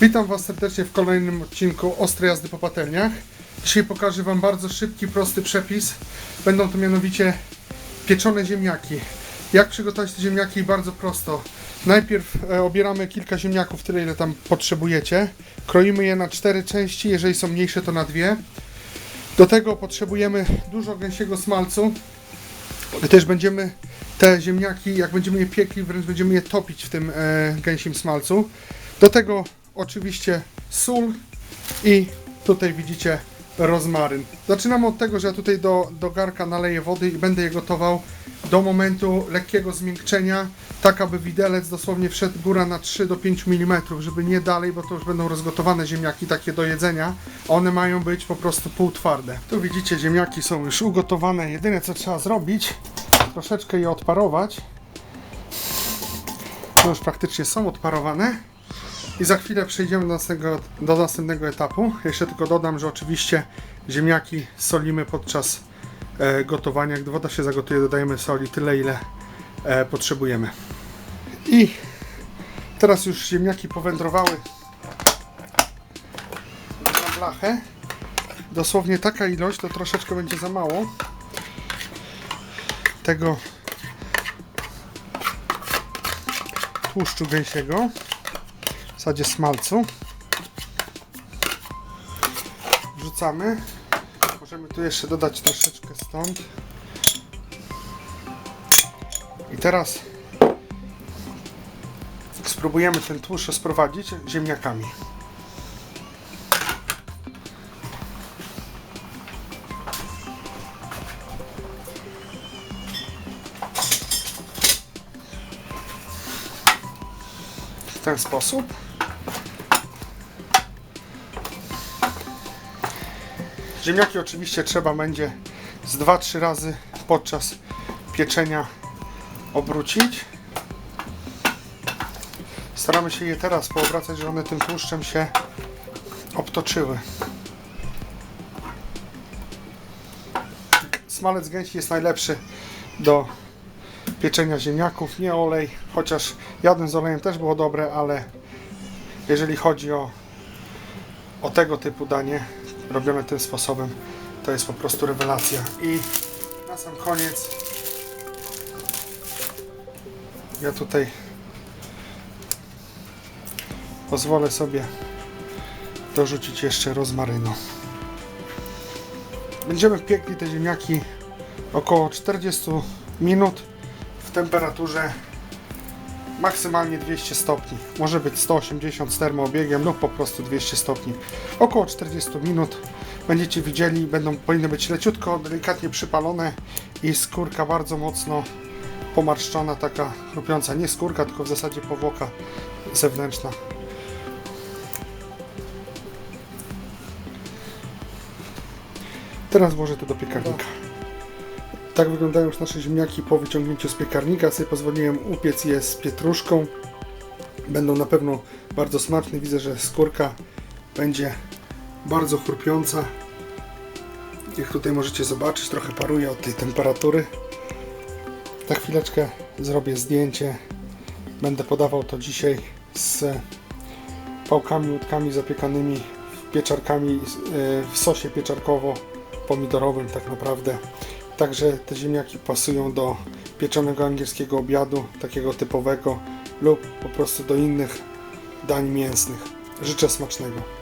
Witam Was serdecznie w kolejnym odcinku Ostre jazdy po patelniach. Dzisiaj pokażę Wam bardzo szybki, prosty przepis. Będą to mianowicie pieczone ziemniaki. Jak przygotować te ziemniaki? Bardzo prosto. Najpierw e, obieramy kilka ziemniaków, tyle ile tam potrzebujecie. Kroimy je na cztery części, jeżeli są mniejsze to na dwie. Do tego potrzebujemy dużo gęsiego smalcu. Też będziemy te ziemniaki, jak będziemy je piekli, wręcz będziemy je topić w tym e, gęsim smalcu. Do tego oczywiście sól i tutaj widzicie rozmaryn. Zaczynamy od tego, że ja tutaj do, do garka naleję wody i będę je gotował do momentu lekkiego zmiękczenia, tak aby widelec dosłownie wszedł góra na 3 do 5 mm, żeby nie dalej, bo to już będą rozgotowane ziemniaki takie do jedzenia. One mają być po prostu półtwarde. Tu widzicie ziemniaki są już ugotowane. Jedyne co trzeba zrobić, troszeczkę je odparować. To już praktycznie są odparowane. I za chwilę przejdziemy do następnego, do następnego etapu. Jeszcze tylko dodam, że oczywiście ziemniaki solimy podczas e, gotowania. Gdy woda się zagotuje, dodajemy soli tyle, ile e, potrzebujemy. I teraz już ziemniaki powędrowały na blachę. Dosłownie taka ilość, to troszeczkę będzie za mało tego tłuszczu gęsiego w zasadzie smalcu. Wrzucamy. Możemy tu jeszcze dodać troszeczkę stąd. I teraz spróbujemy ten tłuszcz rozprowadzić ziemniakami. W ten. Ziemniaki oczywiście trzeba będzie z 2-3 razy podczas pieczenia obrócić. Staramy się je teraz poobracać, żeby one tym tłuszczem się obtoczyły. Smalec gęsi jest najlepszy do pieczenia ziemniaków, nie olej, chociaż jadłem z olejem też było dobre, ale jeżeli chodzi o, o tego typu danie robione tym sposobem, to jest po prostu rewelacja. I na sam koniec ja tutaj pozwolę sobie dorzucić jeszcze rozmarynu. Będziemy piekli te ziemniaki około 40 minut w temperaturze maksymalnie 200 stopni. Może być 180 z termoobiegiem lub po prostu 200 stopni. Około 40 minut będziecie widzieli, będą powinny być leciutko, delikatnie przypalone i skórka bardzo mocno pomarszczona, taka chrupiąca. Nie skórka, tylko w zasadzie powłoka zewnętrzna. Teraz włożę to do piekarnika. Tak wyglądają już nasze ziemniaki po wyciągnięciu z piekarnika. Sobie pozwoliłem upiec je z pietruszką. Będą na pewno bardzo smaczne. Widzę, że skórka będzie bardzo chrupiąca. Jak tutaj możecie zobaczyć, trochę paruje od tej temperatury. Za chwileczkę zrobię zdjęcie. Będę podawał to dzisiaj z pałkami, łódkami zapiekanymi pieczarkami e, w sosie pieczarkowo-pomidorowym tak naprawdę. Także te ziemniaki pasują do pieczonego angielskiego obiadu, takiego typowego, lub po prostu do innych dań mięsnych. Życzę smacznego.